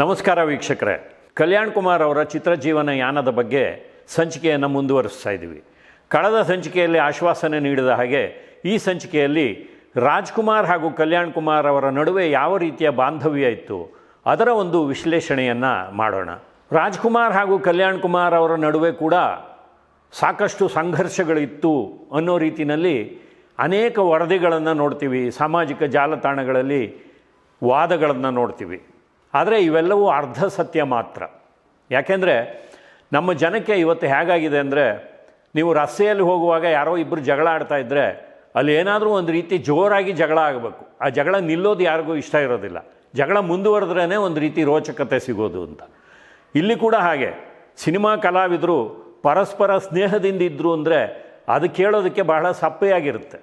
ನಮಸ್ಕಾರ ವೀಕ್ಷಕರೇ. ಕಲ್ಯಾಣ್ ಕುಮಾರ್ ಅವರ ಚಿತ್ರಜೀವನ ಯಾನದ ಬಗ್ಗೆ ಸಂಚಿಕೆಯನ್ನು ಮುಂದುವರಿಸ್ತಾ ಇದ್ದೀವಿ. ಕಳೆದ ಸಂಚಿಕೆಯಲ್ಲಿ ಆಶ್ವಾಸನೆ ನೀಡಿದ ಹಾಗೆ ಈ ಸಂಚಿಕೆಯಲ್ಲಿ ರಾಜ್ಕುಮಾರ್ ಹಾಗೂ ಕಲ್ಯಾಣ್ ಕುಮಾರ್ ಅವರ ನಡುವೆ ಯಾವ ರೀತಿಯ ಬಾಂಧವ್ಯ ಇತ್ತು ಅದರ ಒಂದು ವಿಶ್ಲೇಷಣೆಯನ್ನು ಮಾಡೋಣ. ರಾಜ್ಕುಮಾರ್ ಹಾಗೂ ಕಲ್ಯಾಣ್ ಕುಮಾರ್ ಅವರ ನಡುವೆ ಕೂಡ ಸಾಕಷ್ಟು ಸಂಘರ್ಷಗಳಿತ್ತು ಅನ್ನೋ ರೀತಿಯಲ್ಲಿ ಅನೇಕ ವರದಿಗಳನ್ನು ನೋಡ್ತೀವಿ. ಸಾಮಾಜಿಕ ಜಾಲತಾಣಗಳಲ್ಲಿ ವಾದಗಳನ್ನು ನೋಡ್ತೀವಿ. ಆದರೆ ಇವೆಲ್ಲವೂ ಅರ್ಧ ಸತ್ಯ ಮಾತ್ರ. ಯಾಕೆಂದರೆ ನಮ್ಮ ಜನಕ್ಕೆ ಇವತ್ತು ಹೇಗಾಗಿದೆ ಅಂದರೆ ನೀವು ರಸ್ತೆಯಲ್ಲಿ ಹೋಗುವಾಗ ಯಾರೋ ಇಬ್ಬರು ಜಗಳ ಆಡ್ತಾ ಇದ್ದರೆ ಅಲ್ಲಿ ಏನಾದರೂ ಒಂದು ರೀತಿ ಜೋರಾಗಿ ಜಗಳ ಆಗಬೇಕು. ಆ ಜಗಳ ನಿಲ್ಲೋದು ಯಾರಿಗೂ ಇಷ್ಟ ಇರೋದಿಲ್ಲ. ಜಗಳ ಮುಂದುವರೆದ್ರೇ ಒಂದು ರೀತಿ ರೋಚಕತೆ ಸಿಗೋದು ಅಂತ. ಇಲ್ಲಿ ಕೂಡ ಹಾಗೆ. ಸಿನಿಮಾ ಕಲಾವಿದರು ಪರಸ್ಪರ ಸ್ನೇಹದಿಂದ ಇದ್ದರು ಅಂದರೆ ಅದು ಕೇಳೋದಕ್ಕೆ ಬಹಳ ಸಪ್ಪೆಯಾಗಿರುತ್ತೆ.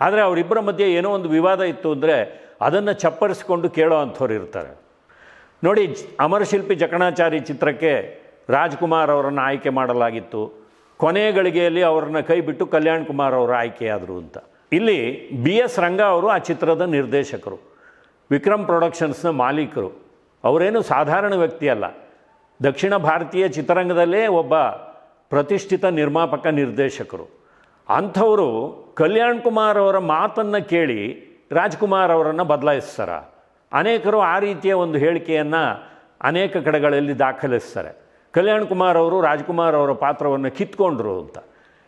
ಆದರೆ ಅವರಿಬ್ಬರ ಮಧ್ಯೆ ಏನೋ ಒಂದು ವಿವಾದ ಇತ್ತು ಅಂದರೆ ಅದನ್ನು ಚಪ್ಪರಿಸ್ಕೊಂಡು ಕೇಳೋ ಅಂಥವ್ರು ಇರ್ತಾರೆ. ನೋಡಿ, ಅಮರಶಿಲ್ಪಿ ಜಕಣಾಚಾರಿ ಚಿತ್ರಕ್ಕೆ ರಾಜ್ಕುಮಾರ್ ಅವರನ್ನು ಆಯ್ಕೆ ಮಾಡಲಾಗಿತ್ತು. ಕೊನೆ ಗಳಿಗೆಯಲ್ಲಿ ಅವರನ್ನು ಕೈ ಬಿಟ್ಟು ಕಲ್ಯಾಣ್ ಕುಮಾರ್ ಅವರು ಆಯ್ಕೆಯಾದರು ಅಂತ. ಇಲ್ಲಿ ಬಿ ಎಸ್ ರಂಗ ಅವರು ಆ ಚಿತ್ರದ ನಿರ್ದೇಶಕರು. ವಿಕ್ರಮ್ ಪ್ರೊಡಕ್ಷನ್ಸ್ನ ಮಾಲೀಕರು. ಅವರೇನು ಸಾಧಾರಣ ವ್ಯಕ್ತಿ ಅಲ್ಲ. ದಕ್ಷಿಣ ಭಾರತೀಯ ಚಿತ್ರರಂಗದಲ್ಲೇ ಒಬ್ಬ ಪ್ರತಿಷ್ಠಿತ ನಿರ್ಮಾಪಕ ನಿರ್ದೇಶಕರು. ಅಂಥವರು ಕಲ್ಯಾಣ್ ಕುಮಾರ್ ಅವರ ಮಾತನ್ನು ಕೇಳಿ ರಾಜ್ಕುಮಾರ್ ಅವರನ್ನು ಬದಲಾಯಿಸ್ತಾರ? ಅನೇಕರು ಆ ರೀತಿಯ ಒಂದು ಹೇಳಿಕೆಯನ್ನು ಅನೇಕ ಕಡೆಗಳಲ್ಲಿ ದಾಖಲಿಸ್ತಾರೆ. ಕಲ್ಯಾಣ್ ಕುಮಾರ್ ಅವರು ರಾಜ್ಕುಮಾರ್ ಅವರ ಪಾತ್ರವನ್ನು ಕಿತ್ಕೊಂಡ್ರು ಅಂತ.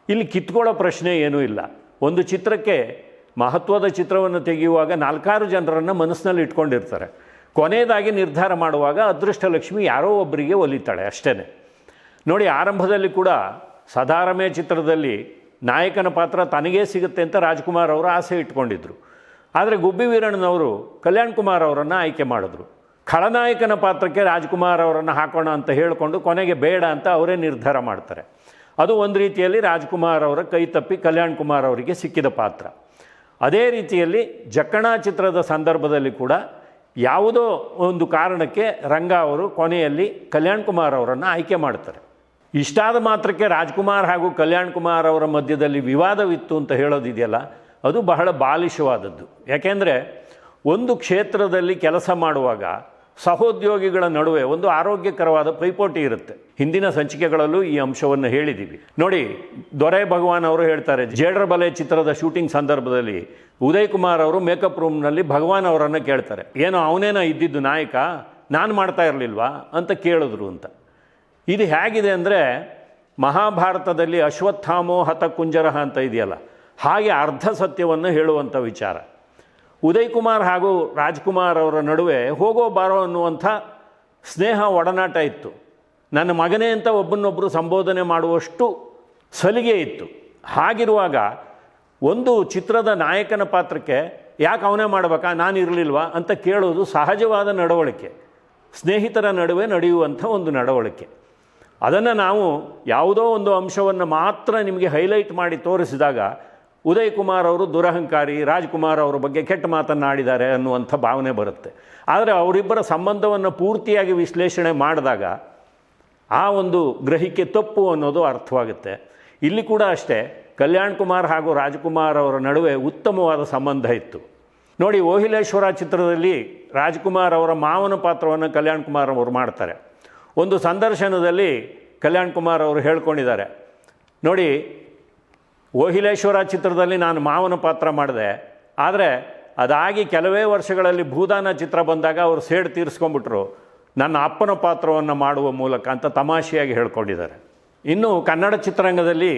ಇಲ್ಲಿ ಕಿತ್ಕೊಳ್ಳೋ ಪ್ರಶ್ನೆ ಏನೂ ಇಲ್ಲ. ಒಂದು ಚಿತ್ರಕ್ಕೆ ಮಹತ್ವದ ಚಿತ್ರವನ್ನು ತೆಗೆಯುವಾಗ ನಾಲ್ಕಾರು ಜನರನ್ನು ಮನಸ್ಸಿನಲ್ಲಿ ಇಟ್ಕೊಂಡಿರ್ತಾರೆ. ಕೊನೆಯದಾಗಿ ನಿರ್ಧಾರ ಮಾಡುವಾಗ ಅದೃಷ್ಟಲಕ್ಷ್ಮಿ ಯಾರೋ ಒಬ್ಬರಿಗೆ ಒಲಿತಾಳೆ ಅಷ್ಟೇ ನೋಡಿ, ಆರಂಭದಲ್ಲಿ ಕೂಡ ಸದಾರಮೆ ಚಿತ್ರದಲ್ಲಿ ನಾಯಕನ ಪಾತ್ರ ತನಗೇ ಸಿಗುತ್ತೆ ಅಂತ ರಾಜ್ಕುಮಾರ್ ಅವರು ಆಸೆ ಇಟ್ಕೊಂಡಿದ್ರು. ಆದರೆ ಗುಬ್ಬಿ ವೀರಣ್ಣನವರು ಕಲ್ಯಾಣ್ ಕುಮಾರ್ ಅವರನ್ನು ಆಯ್ಕೆ ಮಾಡಿದ್ರು. ಖಳನಾಯಕನ ಪಾತ್ರಕ್ಕೆ ರಾಜ್ಕುಮಾರ್ ಅವರನ್ನು ಹಾಕೋಣ ಅಂತ ಹೇಳಿಕೊಂಡು ಕೊನೆಗೆ ಬೇಡ ಅಂತ ಅವರೇ ನಿರ್ಧಾರ ಮಾಡ್ತಾರೆ. ಅದು ಒಂದು ರೀತಿಯಲ್ಲಿ ರಾಜ್ಕುಮಾರ್ ಅವರ ಕೈ ತಪ್ಪಿ ಕಲ್ಯಾಣ್ ಕುಮಾರ್ ಅವರಿಗೆ ಸಿಕ್ಕಿದ ಪಾತ್ರ. ಅದೇ ರೀತಿಯಲ್ಲಿ ಜಕ್ಕಣ ಚಿತ್ರದ ಸಂದರ್ಭದಲ್ಲಿ ಕೂಡ ಯಾವುದೋ ಒಂದು ಕಾರಣಕ್ಕೆ ರಂಗ ಅವರು ಕೊನೆಯಲ್ಲಿ ಕಲ್ಯಾಣ್ ಕುಮಾರ್ ಅವರನ್ನು ಆಯ್ಕೆ ಮಾಡ್ತಾರೆ. ಇಷ್ಟಾದ ಮಾತ್ರಕ್ಕೆ ರಾಜ್ಕುಮಾರ್ ಹಾಗೂ ಕಲ್ಯಾಣ್ ಕುಮಾರ್ ಅವರ ಮಧ್ಯದಲ್ಲಿ ವಿವಾದವಿತ್ತು ಅಂತ ಹೇಳೋದಿದೆಯಲ್ಲ ಅದು ಬಹಳ ಬಾಲಿಶವಾದದ್ದು. ಯಾಕೆಂದರೆ ಒಂದು ಕ್ಷೇತ್ರದಲ್ಲಿ ಕೆಲಸ ಮಾಡುವಾಗ ಸಹೋದ್ಯೋಗಿಗಳ ನಡುವೆ ಒಂದು ಆರೋಗ್ಯಕರವಾದ ಪೈಪೋಟಿ ಇರುತ್ತೆ. ಹಿಂದಿನ ಸಂಚಿಕೆಗಳಲ್ಲೂ ಈ ಅಂಶವನ್ನು ಹೇಳಿದ್ದೀವಿ ನೋಡಿ, ದೊರೆ ಭಗವಾನ್ ಅವರು ಹೇಳ್ತಾರೆ, ಜೇಡರ ಬಲೆ ಚಿತ್ರದ ಶೂಟಿಂಗ್ ಸಂದರ್ಭದಲ್ಲಿ ಉದಯ್ ಕುಮಾರ್ ಅವರು ಮೇಕಪ್ ರೂಮ್ನಲ್ಲಿ ಭಗವಾನ್ ಅವರನ್ನು ಕೇಳ್ತಾರೆ. ಏನೋ, ಅವನೇನೋ ಇದ್ದಿದ್ದು ನಾಯಕ, ನಾನು ಮಾಡ್ತಾ ಇರಲಿಲ್ವಾ ಅಂತ ಕೇಳಿದ್ರು ಅಂತ. ಇದು ಹೇಗಿದೆ ಅಂದರೆ ಮಹಾಭಾರತದಲ್ಲಿ ಅಶ್ವತ್ಥಾಮೋ ಹತ ಕುಂಜರಹ ಅಂತ ಇದೆಯಲ್ಲ ಹಾಗೆ ಅರ್ಧ ಸತ್ಯವನ್ನು ಹೇಳುವಂಥ ವಿಚಾರ. ಉದಯ್ ಕುಮಾರ್ ಹಾಗೂ ರಾಜ್ಕುಮಾರ್ ಅವರ ನಡುವೆ ಹೋಗೋ ಬಾರೋ ಅನ್ನುವಂಥ ಸ್ನೇಹ ಒಡನಾಟ ಇತ್ತು. ನನ್ನ ಮಗನೇ ಅಂತ ಒಬ್ಬನೊಬ್ಬರು ಸಂಬೋಧನೆ ಮಾಡುವಷ್ಟು ಸಲಿಗೆ ಇತ್ತು. ಹಾಗಿರುವಾಗ ಒಂದು ಚಿತ್ರದ ನಾಯಕನ ಪಾತ್ರಕ್ಕೆ ಯಾಕೆ ಅವನೇ ಮಾಡಬೇಕಾ, ನಾನು ಇರಲಿಲ್ವಾ ಅಂತ ಕೇಳೋದು ಸಹಜವಾದ ನಡವಳಿಕೆ. ಸ್ನೇಹಿತರ ನಡುವೆ ನಡೆಯುವಂಥ ಒಂದು ನಡವಳಿಕೆ. ಅದನ್ನು ನಾವು ಯಾವುದೋ ಒಂದು ಅಂಶವನ್ನು ಮಾತ್ರ ನಿಮಗೆ ಹೈಲೈಟ್ ಮಾಡಿ ತೋರಿಸಿದಾಗ ಉದಯ್ ಕುಮಾರ್ ಅವರು ದುರಹಂಕಾರಿ, ರಾಜ್ಕುಮಾರ್ ಅವರ ಬಗ್ಗೆ ಕೆಟ್ಟ ಮಾತನ್ನಾಡಿದ್ದಾರೆ ಅನ್ನುವಂಥ ಭಾವನೆ ಬರುತ್ತೆ. ಆದರೆ ಅವರಿಬ್ಬರ ಸಂಬಂಧವನ್ನು ಪೂರ್ತಿಯಾಗಿ ವಿಶ್ಲೇಷಣೆ ಮಾಡಿದಾಗ ಆ ಒಂದು ಗ್ರಹಿಕೆ ತಪ್ಪು ಅನ್ನೋದು ಅರ್ಥವಾಗುತ್ತೆ. ಇಲ್ಲಿ ಕೂಡ ಅಷ್ಟೇ, ಕಲ್ಯಾಣ್ ಕುಮಾರ್ ಹಾಗೂ ರಾಜ್ಕುಮಾರ್ ಅವರ ನಡುವೆ ಉತ್ತಮವಾದ ಸಂಬಂಧ ಇತ್ತು. ನೋಡಿ, ಓಹಿಲೇಶ್ವರ ಚಿತ್ರದಲ್ಲಿ ರಾಜ್ಕುಮಾರ್ ಅವರ ಮಾವನ ಪಾತ್ರವನ್ನು ಕಲ್ಯಾಣ್ ಕುಮಾರ್ ಅವರು ಮಾಡ್ತಾರೆ. ಒಂದು ಸಂದರ್ಶನದಲ್ಲಿ ಕಲ್ಯಾಣ್ ಕುಮಾರ್ ಅವರು ಹೇಳ್ಕೊಂಡಿದ್ದಾರೆ. ನೋಡಿ ಓಹಿಲೇಶ್ವರ ಚಿತ್ರದಲ್ಲಿ ನಾನು ಮಾವನ ಪಾತ್ರ ಮಾಡಿದೆ. ಆದರೆ ಅದಾಗಿ ಕೆಲವೇ ವರ್ಷಗಳಲ್ಲಿ ಭೂದಾನ ಚಿತ್ರ ಬಂದಾಗ ಅವರು ಸೇಡ್ ತೀರಿಸ್ಕೊಂಬಿಟ್ರು ನನ್ನ ಅಪ್ಪನ ಪಾತ್ರವನ್ನು ಮಾಡುವ ಮೂಲಕ ಅಂತ ತಮಾಷೆಯಾಗಿ ಹೇಳ್ಕೊಂಡಿದ್ದಾರೆ. ಇನ್ನು ಕನ್ನಡ ಚಿತ್ರರಂಗದಲ್ಲಿ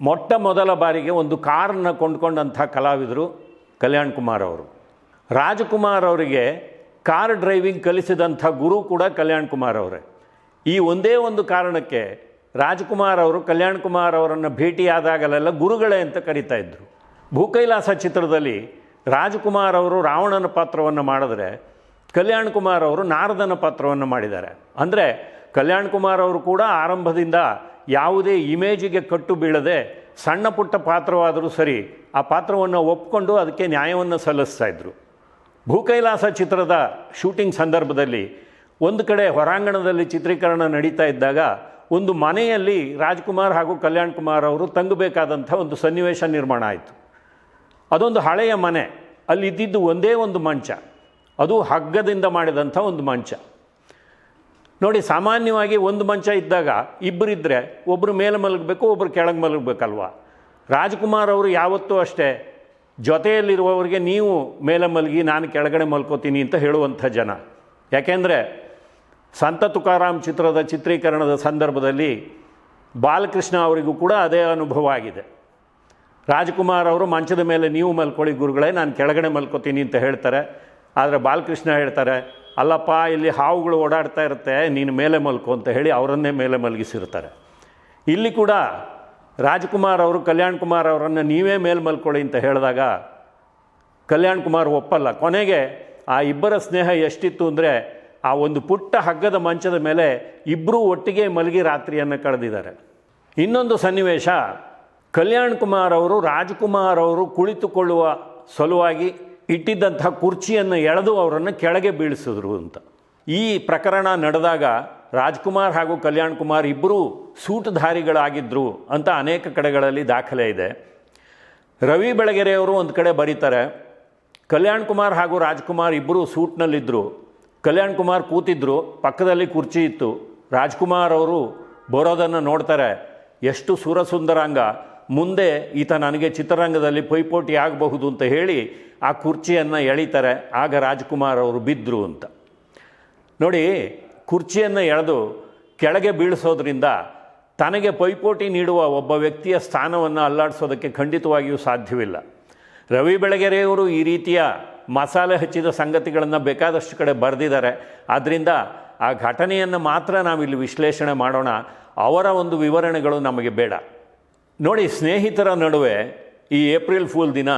ಮೊಟ್ಟ ಮೊದಲ ಬಾರಿಗೆ ಒಂದು ಕಾರನ್ನು ಕೊಂಡ್ಕೊಂಡಂಥ ಕಲಾವಿದರು ಕಲ್ಯಾಣ್ ಕುಮಾರ್ ಅವರು. ರಾಜಕುಮಾರ್ ಅವರಿಗೆ ಕಾರ್ ಡ್ರೈವಿಂಗ್ ಕಲಿಸಿದಂಥ ಗುರು ಕೂಡ ಕಲ್ಯಾಣ್ ಕುಮಾರ್ ಅವರೇ. ಈ ಒಂದೇ ಒಂದು ಕಾರಣಕ್ಕೆ ರಾಜ್ಕುಮಾರ್ ಅವರು, ಕಲ್ಯಾಣ್ ಕುಮಾರ್ ಅವರನ್ನು ಭೇಟಿಯಾದಾಗಲೆಲ್ಲ ಗುರುಗಳೇ ಅಂತ ಕರೀತಾ ಇದ್ದರು ಭೂಕೈಲಾಸ ಚಿತ್ರದಲ್ಲಿ ರಾಜ್ಕುಮಾರ್ ಅವರು ರಾವಣನ ಪಾತ್ರವನ್ನು ಮಾಡಿದ್ರೆ, ಕಲ್ಯಾಣ್ ಕುಮಾರ್ ಅವರು ನಾರದನ ಪಾತ್ರವನ್ನು ಮಾಡಿದ್ದಾರೆ. ಅಂದರೆ ಕಲ್ಯಾಣ್ ಕುಮಾರ್ ಅವರು ಕೂಡ ಆರಂಭದಿಂದ ಯಾವುದೇ ಇಮೇಜಿಗೆ ಕಟ್ಟು ಬೀಳದೆ ಸಣ್ಣ ಪುಟ್ಟ ಪಾತ್ರವಾದರೂ ಸರಿ ಆ ಪಾತ್ರವನ್ನು ಒಪ್ಕೊಂಡು ಅದಕ್ಕೆ ನ್ಯಾಯವನ್ನು ಸಲ್ಲಿಸ್ತಾ ಇದ್ದರು ಭೂಕೈಲಾಸ ಚಿತ್ರದ ಶೂಟಿಂಗ್ ಸಂದರ್ಭದಲ್ಲಿ ಒಂದು ಕಡೆ ಹೊರಾಂಗಣದಲ್ಲಿ ಚಿತ್ರೀಕರಣ ನಡೀತಾ ಇದ್ದಾಗ ಒಂದು ಮನೆಯಲ್ಲಿ ರಾಜ್ಕುಮಾರ್ ಹಾಗೂ ಕಲ್ಯಾಣ್ ಕುಮಾರ್ ಅವರು ತಂಗಬೇಕಾದಂಥ ಒಂದು ಸನ್ನಿವೇಶ ನಿರ್ಮಾಣ ಆಯಿತು. ಅದೊಂದು ಹಳೆಯ ಮನೆ ಅಲ್ಲಿ ಇದ್ದಿದ್ದು ಒಂದೇ ಒಂದು ಮಂಚ, ಅದು ಹಗ್ಗದಿಂದ ಮಾಡಿದಂಥ ಒಂದು ಮಂಚ. ನೋಡಿ, ಸಾಮಾನ್ಯವಾಗಿ ಒಂದು ಮಂಚ ಇದ್ದಾಗ ಇಬ್ಬರಿದ್ದರೆ ಒಬ್ಬರು ಮೇಲೆ ಮಲಗಬೇಕು ಒಬ್ಬರು ಕೆಳಗೆ ಮಲಗಬೇಕಲ್ವ? ರಾಜ್ಕುಮಾರ್ ಅವರು ಯಾವತ್ತೂ ಅಷ್ಟೇ, ಜೊತೆಯಲ್ಲಿರುವವರಿಗೆ ನೀವು ಮೇಲೆ ಮಲಗಿ, ನಾನು ಕೆಳಗಡೆ ಮಲ್ಕೋತೀನಿ ಅಂತ ಹೇಳುವಂಥ ಜನ. ಯಾಕೆಂದರೆ ಸಂತ ತುಕಾರಾಮ್ ಚಿತ್ರದ ಚಿತ್ರೀಕರಣದ ಸಂದರ್ಭದಲ್ಲಿ ಬಾಲಕೃಷ್ಣ ಅವರಿಗೂ ಕೂಡ ಅದೇ ಅನುಭವ ಆಗಿದೆ. ರಾಜ್ಕುಮಾರ್ ಅವರು, ಮಂಚದ ಮೇಲೆ ನೀವು ಮಲ್ಕೊಳ್ಳಿ ಗುರುಗಳೇ, ನಾನು ಕೆಳಗಡೆ ಮಲ್ಕೋತೀನಿ ಅಂತ ಹೇಳ್ತಾರೆ. ಆದರೆ ಬಾಲಕೃಷ್ಣ ಹೇಳ್ತಾರೆ, ಅಲ್ಲಪ್ಪ, ಇಲ್ಲಿ ಹಾವುಗಳು ಓಡಾಡ್ತಾ ಇರುತ್ತೆ, ನೀನು ಮೇಲೆ ಮಲ್ಕೋ ಅಂತ ಹೇಳಿ ಅವರನ್ನೇ ಮೇಲೆ ಮಲಗಿಸಿರ್ತಾರೆ. ಇಲ್ಲಿ ಕೂಡ ರಾಜ್ಕುಮಾರ್ ಅವರು, ಕಲ್ಯಾಣ್ ಕುಮಾರ್ ಅವರನ್ನು ನೀವೇ ಮೇಲೆ ಮಲ್ಕೊಳ್ಳಿ ಅಂತ ಹೇಳಿದಾಗ ಕಲ್ಯಾಣ್ ಕುಮಾರ್ ಒಪ್ಪಲ್ಲ. ಕೊನೆಗೆ ಆ ಇಬ್ಬರ ಸ್ನೇಹ ಎಷ್ಟಿತ್ತು ಅಂದರೆ ಆ ಒಂದು ಪುಟ್ಟ ಹಗ್ಗದ ಮಂಚದ ಮೇಲೆ ಇಬ್ಬರೂ ಒಟ್ಟಿಗೆ ಮಲಗಿ ರಾತ್ರಿಯನ್ನು ಕಳೆದಿದ್ದಾರೆ. ಇನ್ನೊಂದು ಸನ್ನಿವೇಶ, ಕಲ್ಯಾಣ್ ಕುಮಾರ್ ಅವರು, ರಾಜ್ಕುಮಾರ್ ಅವರು ಕುಳಿತುಕೊಳ್ಳುವ ಸಲುವಾಗಿ ಇಟ್ಟಿದ್ದಂಥ ಕುರ್ಚಿಯನ್ನು ಎಳೆದು ಅವರನ್ನು ಕೆಳಗೆ ಬೀಳಿಸಿದ್ರು ಅಂತ. ಈ ಪ್ರಕರಣ ನಡೆದಾಗ ರಾಜ್ಕುಮಾರ್ ಹಾಗೂ ಕಲ್ಯಾಣ್ ಕುಮಾರ್ ಇಬ್ಬರೂ ಸೂಟುಧಾರಿಗಳಾಗಿದ್ದರು ಅಂತ ಅನೇಕ ಕಡೆಗಳಲ್ಲಿ ದಾಖಲೆ ಇದೆ. ರವಿ ಬೆಳಗೆರೆಯವರು ಒಂದು ಕಡೆ ಬರೀತಾರೆ, ಕಲ್ಯಾಣ್ ಕುಮಾರ್ ಹಾಗೂ ರಾಜ್ಕುಮಾರ್ ಇಬ್ಬರು ಸೂಟ್ನಲ್ಲಿದ್ದರು ಕಲ್ಯಾಣ್ ಕುಮಾರ್ ಕೂತಿದ್ರು, ಪಕ್ಕದಲ್ಲಿ ಕುರ್ಚಿ ಇತ್ತು. ರಾಜ್ಕುಮಾರ್ ಅವರು ಬರೋದನ್ನು ನೋಡ್ತಾರೆ. ಎಷ್ಟು ಸುರಸುಂದರಾಂಗ. ಮುಂದೆ ಈತ ನನಗೆ ಚಿತ್ರರಂಗದಲ್ಲಿ ಪೈಪೋಟಿ ಆಗಬಹುದು ಅಂತ ಹೇಳಿ ಆ ಕುರ್ಚಿಯನ್ನು ಎಳಿತಾರೆ. ಆಗ ರಾಜ್ಕುಮಾರ್ ಅವರು ಬಿದ್ದರು ಅಂತ. ನೋಡಿ, ಕುರ್ಚಿಯನ್ನು ಎಳೆದು ಕೆಳಗೆ ಬೀಳಿಸೋದ್ರಿಂದ ತನಗೆ ಪೈಪೋಟಿ ನೀಡುವ ಒಬ್ಬ ವ್ಯಕ್ತಿಯ ಸ್ಥಾನವನ್ನು ಅಲ್ಲಾಡಿಸೋದಕ್ಕೆ ಖಂಡಿತವಾಗಿಯೂ ಸಾಧ್ಯವಿಲ್ಲ. ರವಿ ಬೆಳಗೆರೆಯವರು ಈ ರೀತಿಯ ಮಸಾಲೆ ಹಚ್ಚಿದ ಸಂಗತಿಗಳನ್ನು ಬೇಕಾದಷ್ಟು ಕಡೆ ಬರೆದಿದ್ದಾರೆ. ಆದ್ದರಿಂದ ಆ ಘಟನೆಯನ್ನು ಮಾತ್ರ ನಾವಿಲ್ಲಿ ವಿಶ್ಲೇಷಣೆ ಮಾಡೋಣ. ಅವರ ಒಂದು ವಿವರಣೆಗಳು ನಮಗೆ ಬೇಡ. ನೋಡಿ, ಸ್ನೇಹಿತರ ನಡುವೆ ಈ ಏಪ್ರಿಲ್ ಫೂಲ್ ದಿನ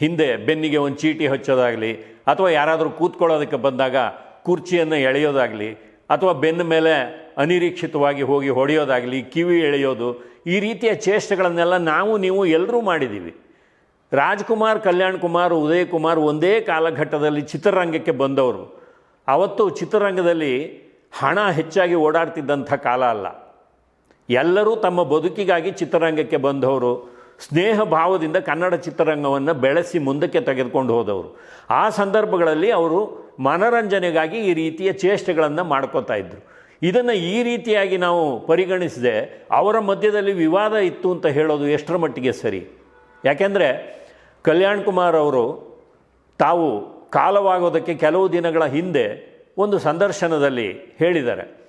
ಹಿಂದೆ ಬೆನ್ನಿಗೆ ಒಂದು ಚೀಟಿ ಹಚ್ಚೋದಾಗಲಿ, ಅಥವಾ ಯಾರಾದರೂ ಕೂತ್ಕೊಳ್ಳೋದಕ್ಕೆ ಬಂದಾಗ ಕುರ್ಚಿಯನ್ನು ಎಳೆಯೋದಾಗಲಿ, ಅಥವಾ ಬೆನ್ನ ಮೇಲೆ ಅನಿರೀಕ್ಷಿತವಾಗಿ ಹೋಗಿ ಹೊಡೆಯೋದಾಗಲಿ, ಕಿವಿ ಎಳೆಯೋದು, ಈ ರೀತಿಯ ಚೇಷ್ಟೆಗಳನ್ನೆಲ್ಲ ನಾವು, ನೀವು ಎಲ್ಲರೂ ಮಾಡಿದ್ದೀವಿ. ರಾಜ್ಕುಮಾರ್, ಕಲ್ಯಾಣ್ ಕುಮಾರ್, ಉದಯ್ ಕುಮಾರ್ ಒಂದೇ ಕಾಲಘಟ್ಟದಲ್ಲಿ ಚಿತ್ರರಂಗಕ್ಕೆ ಬಂದವರು. ಅವತ್ತು ಚಿತ್ರರಂಗದಲ್ಲಿ ಹಣ ಹೆಚ್ಚಾಗಿ ಓಡಾಡ್ತಿದ್ದಂಥ ಕಾಲ ಅಲ್ಲ. ಎಲ್ಲರೂ ತಮ್ಮ ಬದುಕಿಗಾಗಿ ಚಿತ್ರರಂಗಕ್ಕೆ ಬಂದವರು. ಸ್ನೇಹ ಭಾವದಿಂದ ಕನ್ನಡ ಚಿತ್ರರಂಗವನ್ನು ಬೆಳೆಸಿ ಮುಂದಕ್ಕೆ ತೆಗೆದುಕೊಂಡು ಹೋದವರು. ಆ ಸಂದರ್ಭಗಳಲ್ಲಿ ಅವರು ಮನರಂಜನೆಗಾಗಿ ಈ ರೀತಿಯ ಚೇಷ್ಟೆಗಳನ್ನು ಮಾಡ್ಕೋತಾ ಇದ್ದರು ಇದನ್ನು ಈ ರೀತಿಯಾಗಿ ನಾವು ಪರಿಗಣಿಸದೆ, ಅವರ ಮಧ್ಯದಲ್ಲಿ ವಿವಾದ ಇತ್ತು ಅಂತ ಹೇಳೋದು ಎಷ್ಟರ ಮಟ್ಟಿಗೆ ಸರಿ? ಯಾಕೆಂದರೆ ಕಲ್ಯಾಣ್ ಕುಮಾರ್ ಅವರು ತಾವು ಕಾಲವಾಗೋದಕ್ಕೆ ಕೆಲವು ದಿನಗಳ ಹಿಂದೆ ಒಂದು ಸಂದರ್ಶನದಲ್ಲಿ ಹೇಳಿದ್ದಾರೆ.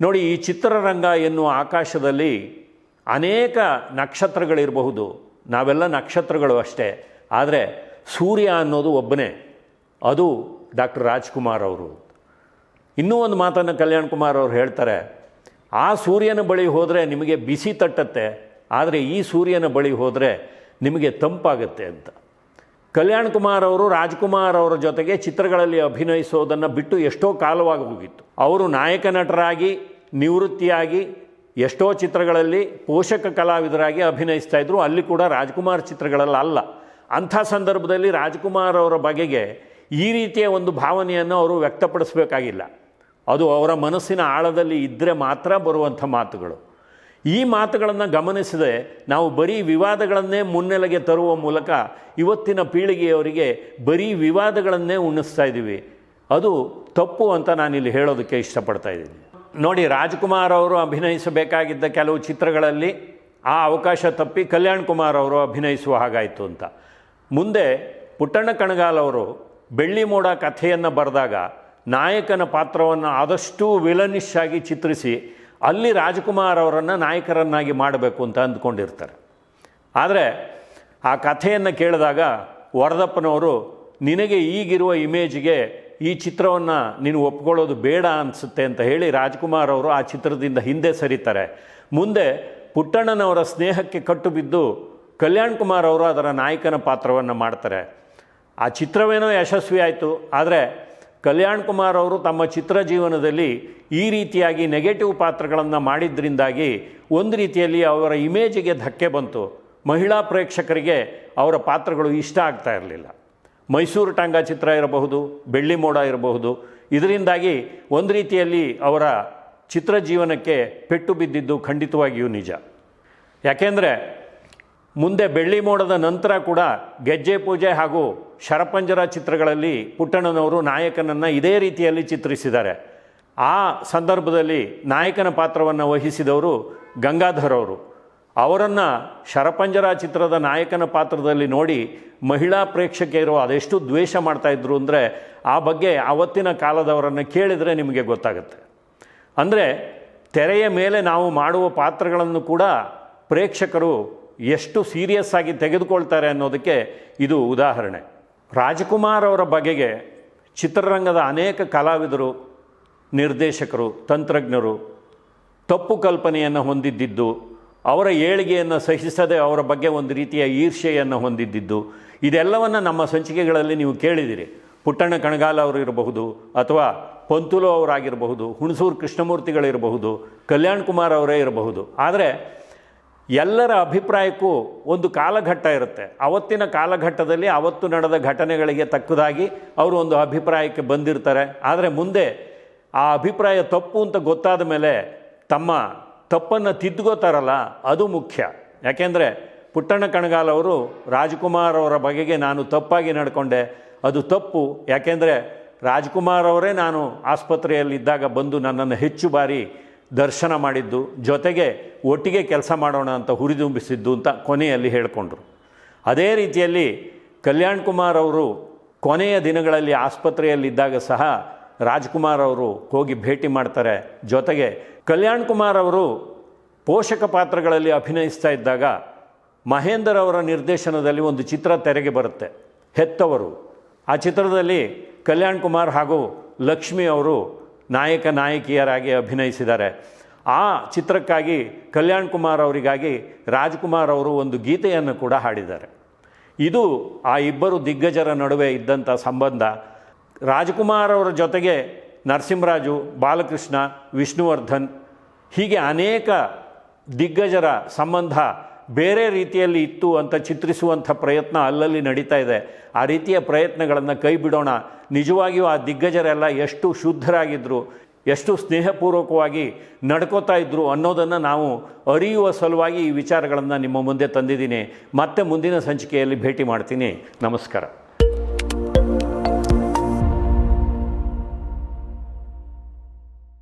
ನೋಡಿ, ಈ ಚಿತ್ರರಂಗ ಎನ್ನುವ ಆಕಾಶದಲ್ಲಿ ಅನೇಕ ನಕ್ಷತ್ರಗಳಿರಬಹುದು. ನಾವೆಲ್ಲ ನಕ್ಷತ್ರಗಳು ಅಷ್ಟೇ. ಆದರೆ ಸೂರ್ಯ ಅನ್ನೋದು ಒಬ್ಬನೇ. ಅದು ಡಾಕ್ಟರ್ ರಾಜ್ಕುಮಾರ್ ಅವರು. ಇನ್ನೂ ಒಂದು ಮಾತನ್ನು ಕಲ್ಯಾಣ್ ಕುಮಾರ್ ಅವರು ಹೇಳ್ತಾರೆ. ಆ ಸೂರ್ಯನ ಬಳಿ ಹೋದರೆ ನಿಮಗೆ ಬಿಸಿ ತಟ್ಟತ್ತೆ. ಆದರೆ ಈ ಸೂರ್ಯನ ಬಳಿ ಹೋದರೆ ನಿಮಗೆ ತಂಪಾಗುತ್ತೆ ಅಂತ. ಕಲ್ಯಾಣ್ ಕುಮಾರ್ ಅವರು, ರಾಜ್ಕುಮಾರ್ ಅವರ ಜೊತೆಗೆ ಚಿತ್ರಗಳಲ್ಲಿ ಅಭಿನಯಿಸೋದನ್ನು ಬಿಟ್ಟು ಎಷ್ಟೋ ಕಾಲವಾಗಿ ಹೋಗಿತ್ತು. ಅವರು ನಾಯಕ ನಟರಾಗಿ, ನಿವೃತ್ತಿಯಾಗಿ, ಎಷ್ಟೋ ಚಿತ್ರಗಳಲ್ಲಿ ಪೋಷಕ ಕಲಾವಿದರಾಗಿ ಅಭಿನಯಿಸ್ತಾ ಇದ್ರು. ಅಲ್ಲಿ ಕೂಡ ರಾಜ್ಕುಮಾರ್ ಚಿತ್ರಗಳಲ್ಲಿ ಅಲ್ಲ. ಅಂಥ ಸಂದರ್ಭದಲ್ಲಿ ರಾಜ್ಕುಮಾರ್ ಅವರ ಬಗೆಗೆ ಈ ರೀತಿಯ ಒಂದು ಭಾವನೆಯನ್ನು ಅವರು ವ್ಯಕ್ತಪಡಿಸಬೇಕಾಗಿಲ್ಲ. ಅದು ಅವರ ಮನಸ್ಸಿನ ಆಳದಲ್ಲಿ ಇದ್ದರೆ ಮಾತ್ರ ಬರುವಂಥ ಮಾತುಗಳು. ಈ ಮಾತುಗಳನ್ನು ಗಮನಿಸದೆ ನಾವು ಬರೀ ವಿವಾದಗಳನ್ನೇ ಮುನ್ನೆಲೆಗೆ ತರುವ ಮೂಲಕ ಇವತ್ತಿನ ಪೀಳಿಗೆಯವರಿಗೆ ಬರೀ ವಿವಾದಗಳನ್ನೇ ಉಣ್ಣಿಸ್ತಾ ಇದ್ದೀವಿ. ಅದು ತಪ್ಪು ಅಂತ ನಾನಿಲ್ಲಿ ಹೇಳೋದಕ್ಕೆ ಇಷ್ಟಪಡ್ತಾ ಇದ್ದೀನಿ. ನೋಡಿ, ರಾಜ್ಕುಮಾರ್ ಅವರು ಅಭಿನಯಿಸಬೇಕಾಗಿದ್ದ ಕೆಲವು ಚಿತ್ರಗಳಲ್ಲಿ ಆ ಅವಕಾಶ ತಪ್ಪಿ ಕಲ್ಯಾಣ್ ಕುಮಾರ್ ಅವರು ಅಭಿನಯಿಸುವ ಹಾಗಾಯಿತು ಅಂತ. ಮುಂದೆ ಪುಟ್ಟಣ್ಣ ಕಣಗಾಲ್ ಅವರು ಬೆಳ್ಳಿ ಮೋಡ ಕಥೆಯನ್ನು ಬರೆದಾಗ ನಾಯಕನ ಪಾತ್ರವನ್ನು ಆದಷ್ಟು ವಿಲನಿಶ್ ಆಗಿ ಚಿತ್ರಿಸಿ ಅಲ್ಲಿ ರಾಜ್ಕುಮಾರ್ ಅವರನ್ನು ನಾಯಕರನ್ನಾಗಿ ಮಾಡಬೇಕು ಅಂತ ಅಂದ್ಕೊಂಡಿರ್ತಾರೆ. ಆದರೆ ಆ ಕಥೆಯನ್ನು ಕೇಳಿದಾಗ ವರದಪ್ಪನವರು, ನಿನಗೆ ಈಗಿರುವ ಇಮೇಜ್ಗೆ ಈ ಚಿತ್ರವನ್ನು ನೀನು ಒಪ್ಕೊಳ್ಳೋದು ಬೇಡ ಅನಿಸುತ್ತೆ ಅಂತ ಹೇಳಿ ರಾಜ್ಕುಮಾರ್ ಅವರು ಆ ಚಿತ್ರದಿಂದ ಹಿಂದೆ ಸರಿತಾರೆ. ಮುಂದೆ ಪುಟ್ಟಣ್ಣನವರ ಸ್ನೇಹಕ್ಕೆ ಕಟ್ಟು ಬಿದ್ದು ಕಲ್ಯಾಣ್ ಕುಮಾರ್ ಅವರು ಅದರ ನಾಯಕನ ಪಾತ್ರವನ್ನು ಮಾಡ್ತಾರೆ. ಆ ಚಿತ್ರವೇನೋ ಯಶಸ್ವಿ ಆಯಿತು ಆದರೆ ಕಲ್ಯಾಣ್ ಕುಮಾರ್ ಅವರು ತಮ್ಮ ಚಿತ್ರ ಜೀವನದಲ್ಲಿ ಈ ರೀತಿಯಾಗಿ ನೆಗೆಟಿವ್ ಪಾತ್ರಗಳನ್ನು ಮಾಡಿದ್ರಿಂದಾಗಿ ಒಂದು ರೀತಿಯಲ್ಲಿ ಅವರ ಇಮೇಜಿಗೆ ಧಕ್ಕೆ ಬಂತು. ಮಹಿಳಾ ಪ್ರೇಕ್ಷಕರಿಗೆ ಅವರ ಪಾತ್ರಗಳು ಇಷ್ಟ ಆಗ್ತಾ ಇರಲಿಲ್ಲ. ಮೈಸೂರು ಟಾಂಗ ಚಿತ್ರ ಇರಬಹುದು, ಬೆಳ್ಳಿ ಮೋಡ ಇರಬಹುದು. ಇದರಿಂದಾಗಿ ಒಂದು ರೀತಿಯಲ್ಲಿ ಅವರ ಚಿತ್ರ ಜೀವನಕ್ಕೆ ಪೆಟ್ಟು ಬಿದ್ದಿದ್ದು ಖಂಡಿತವಾಗಿಯೂ ನಿಜ. ಯಾಕೆಂದರೆ ಮುಂದೆ ಬೆಳ್ಳಿ ಮೋಡದ ನಂತರ ಕೂಡ ಗೆಜ್ಜೆ ಪೂಜೆ ಹಾಗೂ ಶರಪಂಜರ ಚಿತ್ರಗಳಲ್ಲಿ ಪುಟ್ಟಣ್ಣನವರು ನಾಯಕನನ್ನು ಇದೇ ರೀತಿಯಲ್ಲಿ ಚಿತ್ರಿಸಿದ್ದಾರೆ. ಆ ಸಂದರ್ಭದಲ್ಲಿ ನಾಯಕನ ಪಾತ್ರವನ್ನು ವಹಿಸಿದವರು ಗಂಗಾಧರ್ ಅವರು. ಅವರನ್ನು ಶರಪಂಜರ ಚಿತ್ರದ ನಾಯಕನ ಪಾತ್ರದಲ್ಲಿ ನೋಡಿ ಮಹಿಳಾ ಪ್ರೇಕ್ಷಕಿಯರು ಅದೆಷ್ಟು ದ್ವೇಷ ಮಾಡ್ತಾಯಿದ್ರು ಅಂದರೆ ಆ ಬಗ್ಗೆ ಆವತ್ತಿನ ಕಾಲದವರನ್ನು ಕೇಳಿದರೆ ನಿಮಗೆ ಗೊತ್ತಾಗುತ್ತೆ. ಅಂದರೆ ತೆರೆಯ ಮೇಲೆ ನಾವು ಮಾಡುವ ಪಾತ್ರಗಳನ್ನು ಕೂಡ ಪ್ರೇಕ್ಷಕರು ಎಷ್ಟು ಸೀರಿಯಸ್ ಆಗಿ ತೆಗೆದುಕೊಳ್ತಾರೆ ಅನ್ನೋದಕ್ಕೆ ಇದು ಉದಾಹರಣೆ. ರಾಜಕುಮಾರ್ ಅವರ ಬಗೆಗೆ ಚಿತ್ರರಂಗದ ಅನೇಕ ಕಲಾವಿದರು, ನಿರ್ದೇಶಕರು, ತಂತ್ರಜ್ಞರು ತಪ್ಪು ಕಲ್ಪನೆಯನ್ನು ಹೊಂದಿದ್ದಿದ್ದು, ಅವರ ಏಳಿಗೆಯನ್ನು ಸಹಿಸದೆ ಅವರ ಬಗ್ಗೆ ಒಂದು ರೀತಿಯ ಈರ್ಷೆಯನ್ನು ಹೊಂದಿದ್ದಿದ್ದು, ಇದೆಲ್ಲವನ್ನು ನಮ್ಮ ಸಂಚಿಕೆಗಳಲ್ಲಿ ನೀವು ಕೇಳಿದಿರಿ. ಪುಟ್ಟಣ್ಣ ಕಣಗಾಲ ಅವರು ಇರಬಹುದು ಅಥವಾ ಪಂತುಲು ಅವರಾಗಿರಬಹುದು, ಹುಣಸೂರು ಕೃಷ್ಣಮೂರ್ತಿಗಳಿರಬಹುದು, ಕಲ್ಯಾಣ್ ಕುಮಾರ್ ಅವರೇ ಇರಬಹುದು. ಆದರೆ ಎಲ್ಲರ ಅಭಿಪ್ರಾಯಕ್ಕೂ ಒಂದು ಕಾಲಘಟ್ಟ ಇರುತ್ತೆ. ಅವತ್ತಿನ ಕಾಲಘಟ್ಟದಲ್ಲಿ ಅವತ್ತು ನಡೆದ ಘಟನೆಗಳಿಗೆ ತಕ್ಕದಾಗಿ ಅವರು ಒಂದು ಅಭಿಪ್ರಾಯಕ್ಕೆ ಬಂದಿರ್ತಾರೆ. ಆದರೆ ಮುಂದೆ ಆ ಅಭಿಪ್ರಾಯ ತಪ್ಪು ಅಂತ ಗೊತ್ತಾದ ಮೇಲೆ ತಮ್ಮ ತಪ್ಪನ್ನು ತಿದ್ದುಕೋತಾರಲ್ಲ, ಅದು ಮುಖ್ಯ. ಯಾಕೆಂದರೆ ಪುಟ್ಟಣ್ಣ ಕಣಗಾಲ್ ಅವರು ರಾಜ್ಕುಮಾರ್ ಅವರ ಬಗೆಗೆ ನಾನು ತಪ್ಪಾಗಿ ನಡ್ಕೊಂಡೆ, ಅದು ತಪ್ಪು. ಯಾಕೆಂದರೆ ರಾಜ್ಕುಮಾರ್ ಅವರೇ ನಾನು ಆಸ್ಪತ್ರೆಯಲ್ಲಿದ್ದಾಗ ಬಂದು ನನ್ನನ್ನು ಹೆಚ್ಚು ಬಾರಿ ದರ್ಶನ ಮಾಡಿದ್ದು, ಜೊತೆಗೆ ಒಟ್ಟಿಗೆ ಕೆಲಸ ಮಾಡೋಣ ಅಂತ ಹುರಿದುಂಬಿಸಿದ್ದು ಅಂತ ಕೊನೆಯಲ್ಲಿ ಹೇಳಿಕೊಂಡ್ರು. ಅದೇ ರೀತಿಯಲ್ಲಿ ಕಲ್ಯಾಣ್ ಕುಮಾರ್ ಅವರು ಕೊನೆಯ ದಿನಗಳಲ್ಲಿ ಆಸ್ಪತ್ರೆಯಲ್ಲಿದ್ದಾಗ ಸಹ ರಾಜ್ಕುಮಾರ್ ಅವರು ಹೋಗಿ ಭೇಟಿ ಮಾಡ್ತಾರೆ. ಜೊತೆಗೆ ಕಲ್ಯಾಣ್ ಕುಮಾರ್ ಅವರು ಪೋಷಕ ಪಾತ್ರಗಳಲ್ಲಿ ಅಭಿನಯಿಸ್ತಾ ಇದ್ದಾಗ ಮಹೇಂದರ್ ಅವರ ನಿರ್ದೇಶನದಲ್ಲಿ ಒಂದು ಚಿತ್ರ ತೆರೆಗೆ ಬರುತ್ತೆ, ಹೆತ್ತವರು. ಆ ಚಿತ್ರದಲ್ಲಿ ಕಲ್ಯಾಣ್ ಕುಮಾರ್ ಹಾಗೂ ಲಕ್ಷ್ಮಿ ಅವರು ನಾಯಕ ನಾಯಕಿಯರಾಗಿ ಅಭಿನಯಿಸಿದ್ದಾರೆ. ಆ ಚಿತ್ರಕ್ಕಾಗಿ ಕಲ್ಯಾಣ್ ಕುಮಾರ್ ಅವರಿಗಾಗಿ ರಾಜ್ಕುಮಾರ್ ಅವರು ಒಂದು ಗೀತೆಯನ್ನು ಕೂಡ ಹಾಡಿದ್ದಾರೆ. ಇದು ಆ ಇಬ್ಬರು ದಿಗ್ಗಜರ ನಡುವೆ ಇದ್ದಂಥ ಸಂಬಂಧ. ರಾಜ್ಕುಮಾರ್ ಅವರ ಜೊತೆಗೆ ನರಸಿಂಹರಾಜು, ಬಾಲಕೃಷ್ಣ, ವಿಷ್ಣುವರ್ಧನ್ ಹೀಗೆ ಅನೇಕ ದಿಗ್ಗಜರ ಸಂಬಂಧ ಬೇರೆ ರೀತಿಯಲ್ಲಿ ಇತ್ತು ಅಂತ ಚಿತ್ರಿಸುವಂಥ ಪ್ರಯತ್ನ ಅಲ್ಲಲ್ಲಿ ನಡೀತಾ ಇದೆ. ಆ ರೀತಿಯ ಪ್ರಯತ್ನಗಳನ್ನು ಕೈ ಬಿಡೋಣ. ನಿಜವಾಗಿಯೂ ಆ ದಿಗ್ಗಜರೆಲ್ಲ ಎಷ್ಟು ಶುದ್ಧರಾಗಿದ್ದರು ಎಷ್ಟು ಸ್ನೇಹಪೂರ್ವಕವಾಗಿ ನಡ್ಕೋತಾ ಇದ್ದರು ಅನ್ನೋದನ್ನು ನಾವು ಅರಿಯುವ ಸಲುವಾಗಿ ಈ ವಿಚಾರಗಳನ್ನು ನಿಮ್ಮ ಮುಂದೆ ತಂದಿದ್ದೀನಿ. ಮತ್ತೆ ಮುಂದಿನ ಸಂಚಿಕೆಯಲ್ಲಿ ಭೇಟಿ ಮಾಡ್ತೀನಿ. ನಮಸ್ಕಾರ.